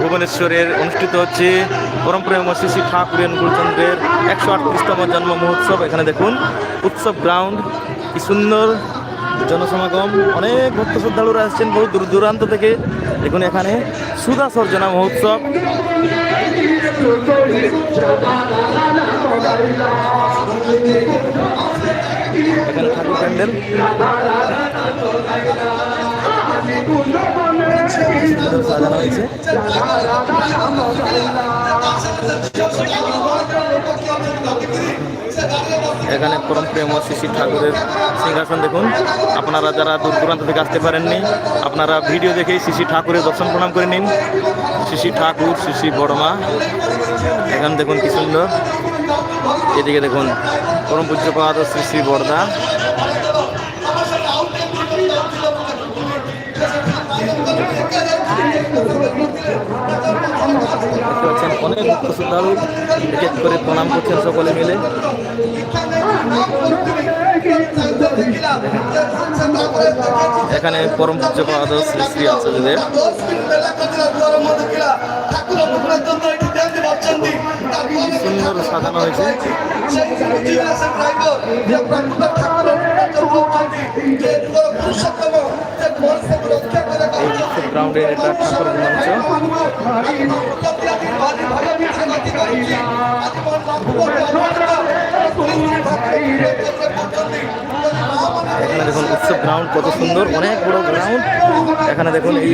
ভুবনেশ্বরের অনুষ্ঠিত হচ্ছে পরম্পরায় শ্রী ঠাকুরেন গুরুচন্দ্রের একশো আটত্রিশতম জন্ম মহোৎসব। এখানে দেখুন, উৎসব গ্রাউন্ড কি সুন্দর জনসমাগম। অনেক ভক্ত শ্রদ্ধালুরা আসছেন বহু দূর দূরান্ত থেকে। দেখুন এখানে সুধা সর্জনা মহোৎসব। এখানে ঠাকুর প্যান্ডেল। এখানে পরম প্রেম শ্রী ঠাকুরের সিংহাসন দেখুন। আপনারা যারা দূর দূরান্ত থেকে আসতে পারেননি, আপনারা ভিডিও দেখেই শ্রী ঠাকুরের দর্শন প্রণাম করে নিন। শ্রী ঠাকুর শ্রী বড়মা এখানে দেখুন কি সুন্দর। এদিকে দেখুন, পরম পূজ্যপাদ শ্রী শ্রী বড়দা দেখতে পাচ্ছেন, অনেক ভক্ত শ্রদ্ধালু এক করে প্রণাম করছেন সকলে মিলে। এখানে পরম পূজ্যপাদ শ্রী শ্রী আচার্যদেব। সুন্দর সাজানো হয়েছে। গ্রাউন্ডে এটা ঠাকুর মঞ্চ এখানে দেখুন উৎসব গ্রাউন্ড কত সুন্দর অনেক বড় গ্রাউন্ড এখানে দেখুন এই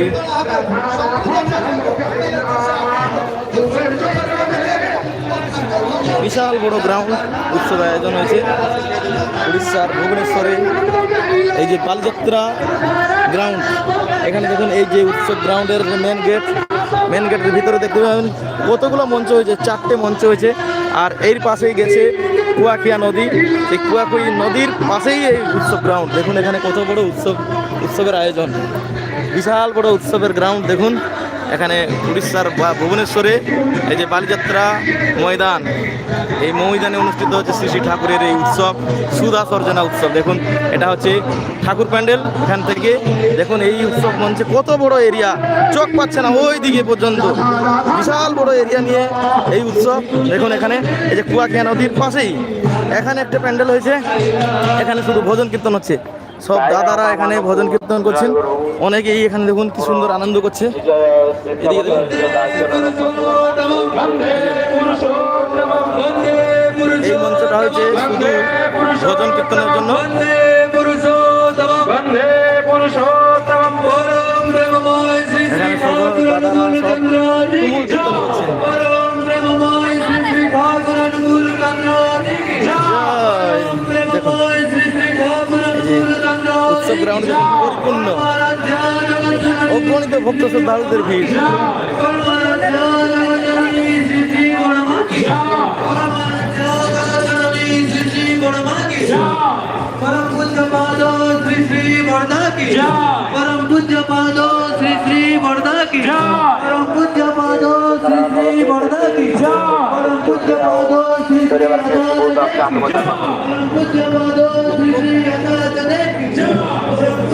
বিশাল বড় গ্রাউন্ড উৎসব আয়োজন হয়েছে। উড়িষ্যার ভুবনেশ্বরে এই যে বালযাত্রা গ্রাউন্ড, এখানে দেখুন এই যে উৎসব গ্রাউন্ডের মেন গেট মেন গেটের ভিতরে দেখতে পাবেন কতগুলো মঞ্চ হয়েছে, চারটে মঞ্চ হয়েছে। আর এর পাশেই গেছে কুয়াখিয়া নদী। এই কুয়াকুই নদীর পাশেই এই উৎসব গ্রাউন্ড। দেখুন এখানে কত বড় উৎসব, উৎসবের আয়োজন। বিশাল বড় উৎসবের গ্রাউন্ড, দেখুন। এখানে উড়িষ্যার বা ভুবনেশ্বরে এই যে বালিযাত্রা ময়দান, এই ময়দানে অনুষ্ঠিত হচ্ছে শ্রী শ্রী ঠাকুরের এই উৎসব সুধা সর্জনা উৎসব। দেখুন, এটা হচ্ছে ঠাকুর প্যান্ডেল। এখান থেকে দেখুন, এই উৎসব মঞ্চে কত বড় এরিয়া। চোখ পাচ্ছে না ওই দিকে পর্যন্ত। বিশাল বড় এরিয়া নিয়ে এই উৎসব। দেখুন এখানে, এই যে কুয়াখিয়া নদীর পাশেই এখানে একটা প্যান্ডেল হয়েছে। এখানে শুধু ভজন কীর্তন হচ্ছে। সব দাদারা এখানে ভজন কীর্তন করছেন। অনেকেই এখানে দেখুন কি সুন্দর আনন্দ করছে। এদিকে দেখুন। এই মঞ্চটা হয়েছে শুধু ভজন কীর্তনের জন্য। এখানে সব দাদারা সব তুমুল কীর্তন করছেন। গ্রাউন্ড পরিপূর্ণ অগণিত ভক্ত শ্রদ্ধালুদের ভিড় परम पूज्य पादो श्री श्री वर्धा की परम पूज्य पादो श्री श्री वर्धा की परम पूज्य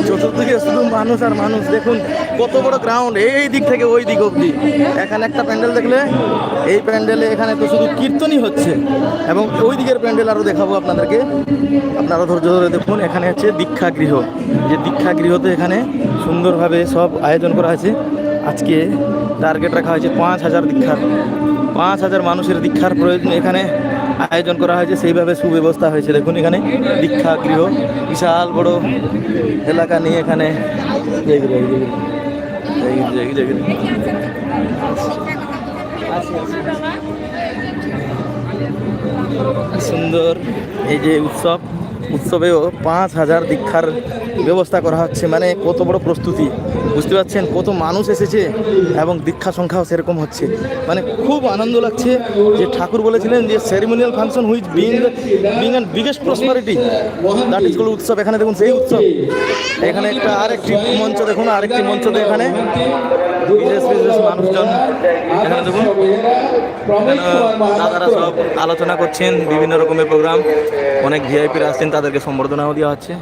চতুর্দিকে শুধু মানুষ আর মানুষ। দেখুন, কত বড় গ্রাউন্ড এই দিক থেকে ওই দিক অবধি। এখানে একটা প্যান্ডেল দেখলে, এই প্যান্ডেলে এখানে তো শুধু কীর্তনই হচ্ছে। এবং ওই দিকের প্যান্ডেল আরও দেখাবো আপনাদেরকে। আপনারা ধৈর্য ধরে দেখুন, এখানে হচ্ছে দীক্ষা গৃহ যে দীক্ষা গৃহতে এখানে সুন্দরভাবে সব আয়োজন করা আছে আজকে টার্গেট রাখা হয়েছে পাঁচ হাজার দীক্ষার। পাঁচ হাজার মানুষের দীক্ষার প্রয়োজন এখানে। আয়োজন করা হয়েছে, সেইভাবে সুব্যবস্থা হয়েছে। দেখুন এখানে দীক্ষা গৃহ, বিশাল বড় এলাকা নিয়ে এখানে। সুন্দর এই যে উৎসব। উৎসবেও পাঁচ হাজার দীক্ষার ব্যবস্থা করা হচ্ছে। মানে কত বড় প্রস্তুতি। বুঝতে পারছেন? কত মানুষ এসেছে এবং দীক্ষা সংখ্যাও সেরকম হচ্ছে। মানে খুব আনন্দ লাগছে যে ঠাকুর বলেছিলেন যে ceremonial function which being being and biggest prosperity that is উৎসব। এখানে দেখুন, সেই উৎসব। এখানে একটা আরেকটি মঞ্চ দেখুন, আরেকটি মঞ্চতে এখানে। বিশেষ বিশেষ মানুষজন এখানে দেখুন। দাদারা সব আলোচনা করছেন, বিভিন্ন রকমের প্রোগ্রাম। অনেক ভিআইপিরা আসছেন, তাদেরকে সম্বর্ধনাও দেওয়া হচ্ছে।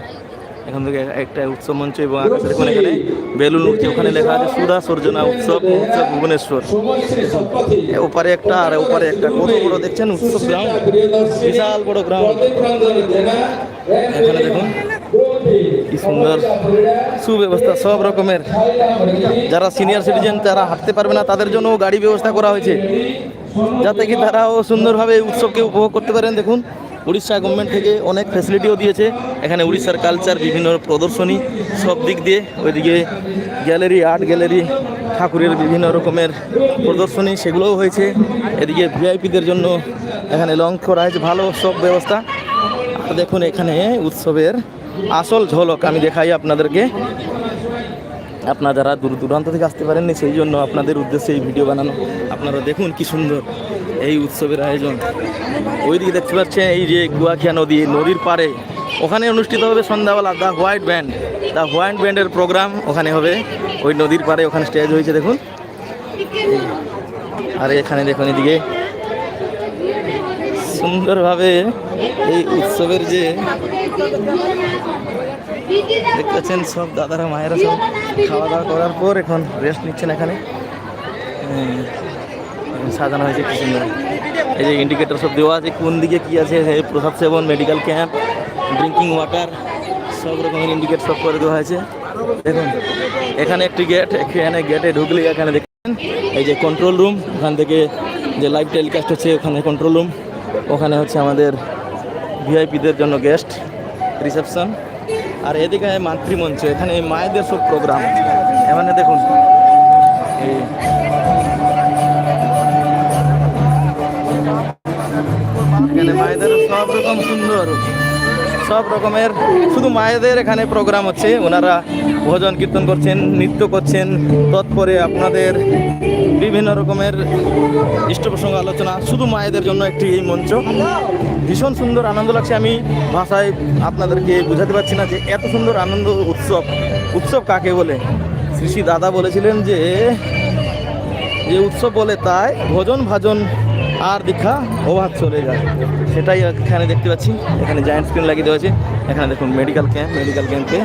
এখান থেকে একটা উৎসব মঞ্চ এবং আকাশে দেখুন এখানে বেলুন উঠছে ওখানে লেখা আছে, সুধা সর্জনা উৎসব উৎসব ভুবনেশ্বর। ওপারে একটা আর ওপারে একটা, কত বড় দেখছেন উৎসব? গ্রাউন্ড বিশাল বড় গ্রাউন্ড এখানে দেখুন। কি সুন্দর সুব্যবস্থা, সব রকমের। যারা সিনিয়র সিটিজেন তারা হাঁটতে পারবে না, তাদের জন্য গাড়ি ব্যবস্থা করা হয়েছে। যাতে কি তারাও সুন্দরভাবে উৎসবকে উপভোগ করতে পারেন। দেখুন, উড়িষ্যা গভর্নমেন্ট থেকে অনেক ফ্যাসিলিটিও দিয়েছে। এখানে উড়িষ্যার কালচার বিভিন্ন প্রদর্শনী, সব দিক দিয়ে। ওইদিকে গ্যালারি আর্ট গ্যালারি ঠাকুরের বিভিন্ন রকমের প্রদর্শনী, সেগুলোও হয়েছে। এদিকে ভিআইপিদের জন্য এখানে লঞ্চ করা হয়েছে ভালো সব ব্যবস্থা। দেখুন, এখানে উৎসবের আসল ঝলক আমি দেখাই আপনাদেরকে। আপনারা যারা দূর দূরান্ত থেকে আসতে পারেননি, সেই জন্য আপনাদের উদ্দেশ্যে এই ভিডিও বানানো। আপনারা দেখুন কি সুন্দর এই উৎসবের আয়োজন। ওইদিকে দেখতে পাচ্ছেন, এই যে কুয়াখিয়া নদী, নদীর পাড়ে। ওখানে অনুষ্ঠিত হবে সন্ধ্যাবেলা the white band. The white ব্যান্ডের প্রোগ্রাম ওখানে হবে। ওই নদীর পাড়ে ওখানে স্টেজ হয়েছে, দেখুন। আর এখানে দেখুন এদিকে। সুন্দরভাবে এই উৎসবের যে দেখতে পাচ্ছেন, সব দাদারা, মায়েরা সব খাওয়া দাওয়া করার পর এখন রেস্ট নিচ্ছেন এখানে। সাজানো হয়েছে কি সুন্দর। এই যে ইন্ডিকেটর সব দেওয়া আছে, কোন দিকে কি আছে প্রসাদ সেবন মেডিকেল ক্যাম্প ড্রিঙ্কিং ওয়াটার সব রকমের ইন্ডিকেট সব করে দেওয়া হয়েছে। দেখুন, এখানে একটি গেট এখানে গেটে ঢুকলে এখানে দেখছেন, এই যে কন্ট্রোল রুম ওখান থেকে যে লাইভ টেলিকাস্ট হচ্ছে, ওখানে কন্ট্রোল রুম ওখানে হচ্ছে আমাদের ভিআইপিদের জন্য গেস্ট রিসেপশন আর এদিকে মাতৃমঞ্চ এখানে মায়েদের সব প্রোগ্রাম এখানে দেখুন। মায়েদের সব রকম সুন্দর। সব রকমের, শুধু মায়েদের এখানে প্রোগ্রাম হচ্ছে, ওনারা ভজন কীর্তন করছেন, নৃত্য করছেন, তৎপরে আপনাদের বিভিন্ন রকমের ইষ্টপ্রসঙ্গ আলোচনা, শুধু মায়েদের জন্য একটি এই মঞ্চ। ভীষণ সুন্দর আনন্দ লাগছে, আমি ভাষায় আপনাদেরকে বোঝাতে পারছি না যে এত সুন্দর আনন্দ উৎসব উৎসব কাকে বলে? শ্রী দাদা বলেছিলেন যে যে উৎসব বলে তাই, ভজন ভাজন আর দীক্ষা অভাব চলে যায়। সেটাই এখানে দেখতে পাচ্ছি। এখানে জায়েন্ট স্ক্রিন লাগিয়ে দেওয়া আছে এখানে দেখুন মেডিকেল ক্যাম্প মেডিকেল ক্যাম্পে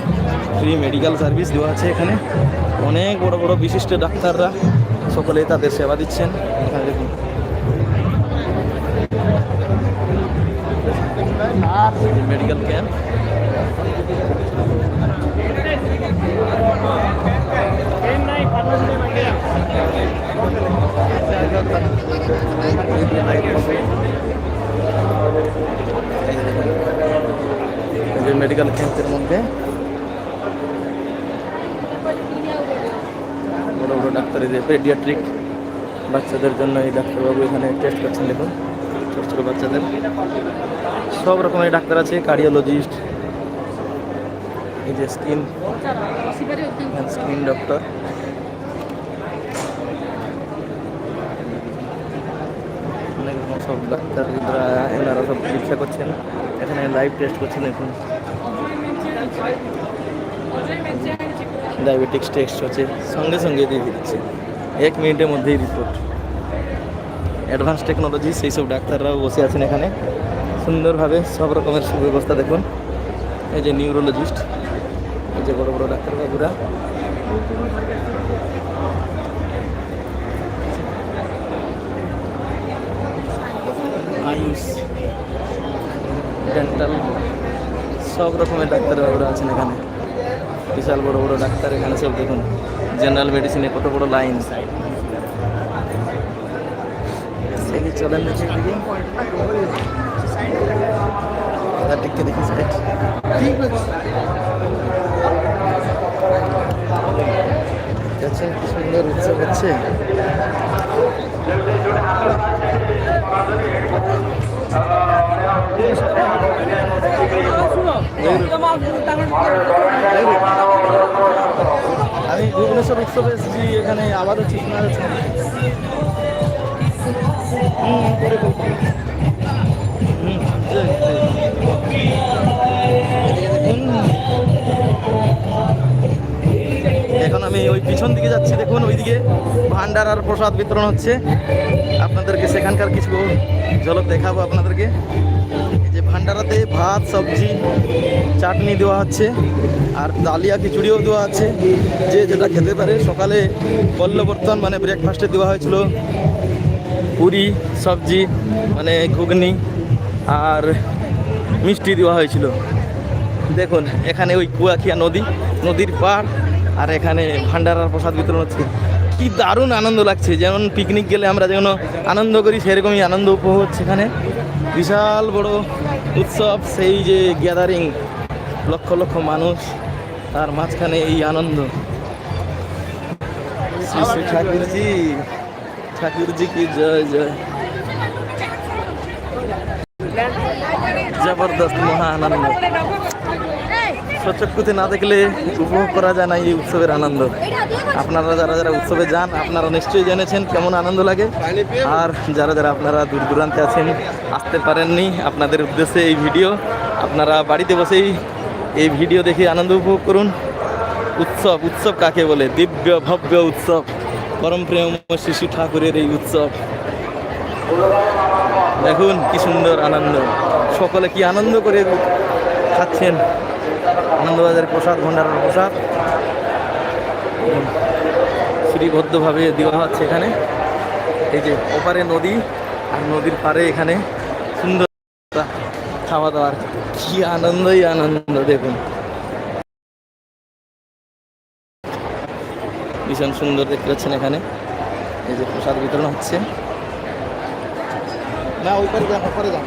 ফ্রি মেডিকেল সার্ভিস দেওয়া আছে এখানে। অনেক বড় বড় বিশিষ্ট ডাক্তাররা সকলে তাদের সেবা দিচ্ছেন। এখানে দেখুন। মেডিকেল ক্যাম্প মেডিকেল ক্যাম্পের মধ্যে। বড় বড় ডাক্তার এই যে পেডিয়াট্রিক বাচ্চাদের জন্য এই ডাক্তারবাবু এখানে টেস্ট করছেন দেখুন। ছোট ছোট বাচ্চাদের। সব রকমের ডাক্তার আছে কার্ডিওলজিস্ট এই যে স্কিন স্কিন ডক্টর অনেক রকম সব ডাক্তার এনারা সব চিকিৎসা করছেন। এখানে লাইভ টেস্ট করছেন এখন। ডায়াবেটিক্স টেস্ট হচ্ছে। সঙ্গে সঙ্গে দিয়ে দিচ্ছে। এক মিনিটের মধ্যেই রিপোর্ট অ্যাডভান্স টেকনোলজি সেই সব ডাক্তাররাও বসে আছেন এখানে। সুন্দরভাবে সব রকমের সুব্যবস্থা দেখুন। এই যে নিউরোলজিস্ট এই যে বড় বড় ডাক্তারবাবুরা। আয়ুষ ডেন্টাল সব রকমের ডাক্তারবাবুরা আছেন এখানে। বিশাল বড় বড় ডাক্তার এখানে সব দেখুন। জেনারেল মেডিসিনে কত বড় লাইন চলেন দেখি এদিকে। টিকে দেখি সাইড ঠিক আছে? কি সুন্দর উৎসব হচ্ছে। আমি ভুবনেশ্বর উৎসবে এসেছি এখানে আবার হচ্ছে শোনা যাচ্ছে হুম, করে বলব। হুম, এই, এই। এদিকে দেখুন। এখন আমি ওই পিছন দিকে যাচ্ছি দেখুন ওইদিকে ভান্ডার আর প্রসাদ বিতরণ হচ্ছে আপনাদেরকে সেখানকার কিছু ঝলক দেখাবো আপনাদেরকে। এই যে ভান্ডারাতে ভাত, সবজি, চাটনি দেওয়া হচ্ছে, আর ডালিয়া খিচুড়িও দেওয়া আছে যে যেটা খেতে পারে, সকালে পল্লবর্তন মানে ব্রেকফাস্টে দেওয়া হয়েছিল। পুরি, সবজি মানে ঘুগনি, আর মিষ্টি দেওয়া হয়েছিল। দেখুন, এখানে ওই কুয়াখিয়া নদী, নদীর পাড়, আর এখানে ভান্ডারার প্রসাদ বিতরণ হচ্ছে। কি দারুণ আনন্দ লাগছে। যেমন পিকনিক গেলে আমরা যেমন আনন্দ করি, সেরকমই আনন্দ উপভোগ সেখানে। বিশাল বড় উৎসব, সেই যে গ্যাদারিং লক্ষ লক্ষ মানুষ, তার মাঝখানে এই আনন্দ। শ্রী শ্রী ঠাকুরজি ঠাকুরজি কি জয় জয়। জবরদস্ত মহা আনন্দ। সচক্ষুতে না দেখলে উপভোগ করা যায় না এই উৎসবের আনন্দ। আপনারা যারা যারা উৎসবে যান, আপনারা নিশ্চয়ই জেনেছেন কেমন আনন্দ লাগে। আর যারা যারা আপনারা দূর দূরান্তে আছেন, আসতে পারেননি আপনাদের উদ্দেশ্যে এই ভিডিও। আপনারা বাড়িতে বসেই এই ভিডিও দেখে আনন্দ উপভোগ করুন। উৎসব উৎসব কাকে বলে? দিব্য, ভব্য উৎসব। পরম প্রেম শিশু ঠাকুরের এই উৎসব। দেখুন কি সুন্দর আনন্দ। সকলে কি আনন্দ করে খাচ্ছেন? আনন্দবাজারের প্রসাদ ভণ্ডারের প্রসাদ শ্রীবদ্ধভাবে দেওয়া হচ্ছে এখানে। এই যে ওপারে নদী আর নদীর পারে এখানে সুন্দর খাওয়া দাওয়ার কি আনন্দই আনন্দ দেখুন। ভীষণ সুন্দর দেখতে পাচ্ছেন এখানে। এই যে প্রসাদ বিতরণ হচ্ছে। না ওই পারে যান ওপারে যান।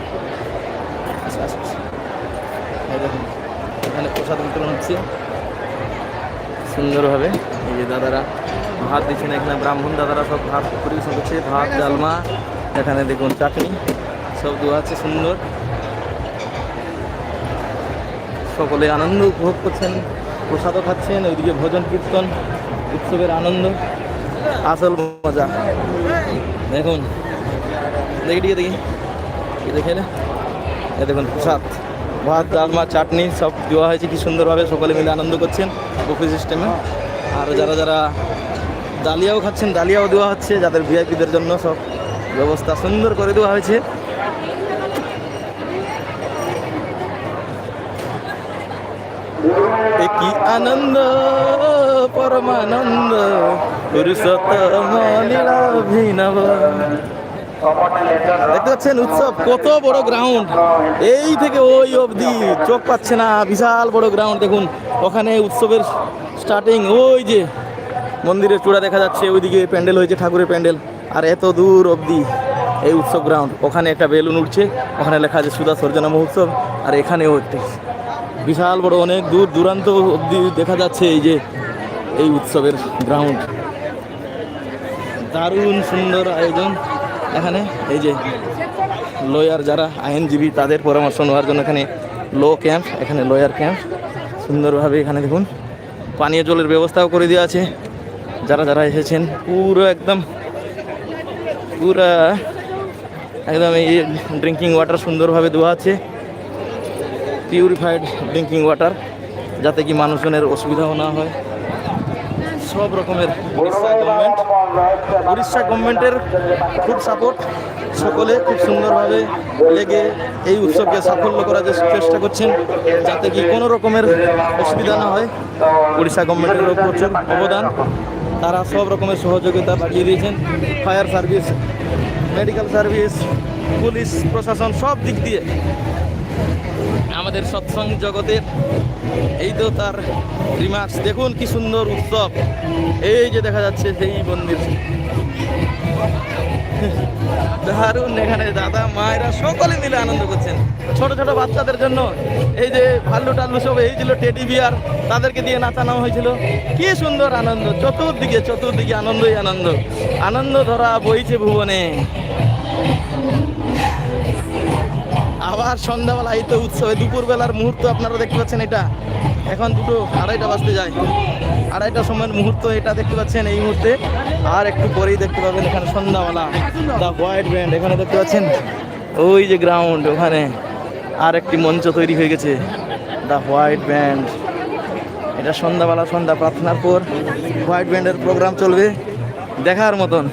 আচ্ছা আচ্ছা আচ্ছা। দেখুন। এখানে প্রসাদ বিতরণ হচ্ছে। সুন্দরভাবে এই যে দাদারা ভাত দিচ্ছেন এখানে, ব্রাহ্মণ দাদারা সব ভাত পরিবেশন করছে, ভাত, ডালমা, এখানে দেখুন চাটনি, সব দেওয়া আছে সুন্দর। সকলে আনন্দ উপভোগ করছেন, প্রসাদও খাচ্ছেন, ওইদিকে ভজন কীর্তন, উৎসবের আনন্দ, আসল মজা। দেখুন, দেখি দিকে দেখি। দেখে না এ দেখুন প্রসাদ। ভাত, ডাল ডালমা চাটনি সব দেওয়া হয়েছে। কি সুন্দরভাবে সকলে মিলে আনন্দ করছেন বুফে সিস্টেমে। আর যারা যারা ডালিয়াও খাচ্ছেন, ডালিয়াও দেওয়া হচ্ছে, যাদের ভিআইপিদের জন্য সব ব্যবস্থা সুন্দর করে দেওয়া হয়েছে। কি আনন্দ, পরমানন্দ, পুরুষোত্তম লীলাভিনব দেখতে পাচ্ছেন উৎসব, কত বড় গ্রাউন্ড এই থেকে ওই অবধি চোখ পাচ্ছে না, বিশাল বড় গ্রাউন্ড দেখুন, ওখানে উৎসবের স্টার্টিং ওই যে মন্দিরের চূড়া দেখা যাচ্ছে, ওইদিকে প্যান্ডেল হয়েছে, ঠাকুরের প্যান্ডেল। আর এত দূর অবধি এই উৎসব গ্রাউন্ড ওখানে একটা বেলুন উঠছে, ওখানে লেখা আছে সুধা সর্জনা মহোৎসব, আর এখানেও একটা। বিশাল বড়, অনেক দূর দূরান্ত অবধি দেখা যাচ্ছে এই যে এই উৎসবের গ্রাউন্ড দারুণ সুন্দর আয়োজন। এখানে এই যে লয়ার যারা আইনজীবী, তাদের পরামর্শ নেওয়ার জন্য এখানে লো ক্যাম্প, এখানে লয়ার ক্যাম্প। সুন্দরভাবে এখানে দেখুন, পানীয় জলের ব্যবস্থাও করে দেওয়া আছে। যারা যারা এসেছেন, পুরো একদম, পুরা একদম এই ড্রিঙ্কিং ওয়াটার সুন্দরভাবে দেওয়া আছে। পিউরিফাইড ড্রিঙ্কিং ওয়াটার যাতে কি মানুষজনের অসুবিধাও না হয়। সব রকমের গভর্নমেন্ট উড়িষ্যা গভর্নমেন্টের খুব সাপোর্ট সকলে খুব সুন্দরভাবে লেগে এই উৎসবকে সাফল্য করার চেষ্টা করছেন যাতে কি কোনো রকমের অসুবিধা না হয়। উড়িষ্যা গভর্নমেন্টের প্রচুর অবদান। তারা সব রকমের সহযোগিতা বাড়িয়ে দিয়েছেন। Fire service medical service police প্রশাসন সব দিক দিয়ে। আমাদের সৎসঙ্গ জগতের এই তো তার রিমার্কস দেখুন কি সুন্দর উৎসব। এই যে দেখা যাচ্ছে সেই মন্দির। দারুণ এখানে দাদা, মায়েরা সকলে মিলে আনন্দ করছেন। ছোট ছোট বাচ্চাদের জন্য এই যে ভাল্লু টাল্লু সব, এই ছিল টেডি বিয়ার। তাদেরকে দিয়ে নাচানো হয়েছিল। কি সুন্দর আনন্দ। চতুর্দিকে চতুর্দিকে আনন্দই আনন্দ। আনন্দ ধরা বইছে ভুবনে। আবার সন্ধ্যাবেলা এই তো উৎসবে, দুপুরবেলার মুহূর্ত আপনারা দেখতে পাচ্ছেন এটা। এখন দুটো আড়াইটা বাজতে যায়। আড়াইটার সময়ের মুহূর্ত এটা দেখতে পাচ্ছেন এই মুহূর্তে। আর একটু পরেই দেখতে পাবেন এখানে সন্ধ্যাবেলা দ্য হোয়াইট ব্যান্ড এখানে দেখতে পাচ্ছেন? ওই যে গ্রাউন্ড ওখানে। আর একটি মঞ্চ তৈরি হয়ে গেছে। দ্য হোয়াইট ব্যান্ড এটা সন্ধ্যাবেলা সন্ধ্যা প্রার্থনার পর হোয়াইট ব্যান্ডের প্রোগ্রাম চলবে দেখার মতন।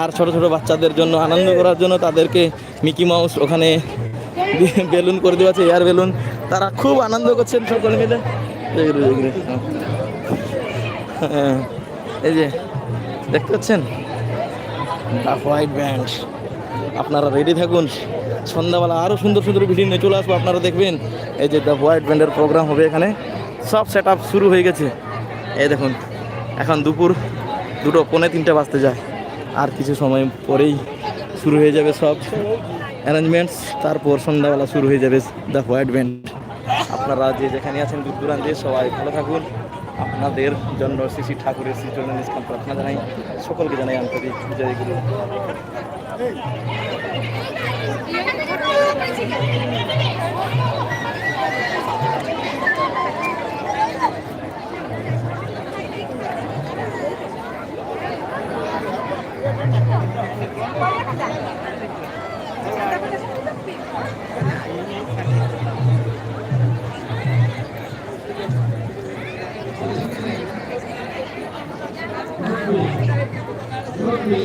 আর ছোট ছোট বাচ্চাদের জন্য, আনন্দ করার জন্য তাদেরকে মিকি মাউস ওখানে বেলুন করে দেওয়া আছে এয়ার বেলুন তারা খুব আনন্দ করছেন সকলে মিলে। হ্যাঁ এই যে, দেখতে পাচ্ছেন? দ্য হোয়াইট ব্যান্ড আপনারা রেডি থাকুন। সন্ধ্যাবেলা আরও সুন্দর সুন্দর ভিডিও নিয়ে চলে আসব, আপনারা দেখবেন। এই যে দ্য হোয়াইট ব্যান্ডের প্রোগ্রাম হবে এখানে। সব সেট শুরু হয়ে গেছে। এই দেখুন, এখন দুপুর দুটো, পৌনে তিনটে বাজতে যায়। আর কিছু সময় পরেই শুরু হয়ে যাবে সব। অ্যারেঞ্জমেন্টস তারপর সন্ধ্যাবেলা শুরু হয়ে যাবে দ্য হোয়াইট ব্যান্ড আপনারা যে যেখানে আছেন দূর দূরান্তে সবাই ভালো থাকুন। আপনাদের জন্য শ্রী শ্রী ঠাকুরের শ্রী চন্দ্র নিষ্কাম প্রার্থনা জানাই। সকলকে জানাই আন্তরিক জয়গুলো Thank you. Thank you.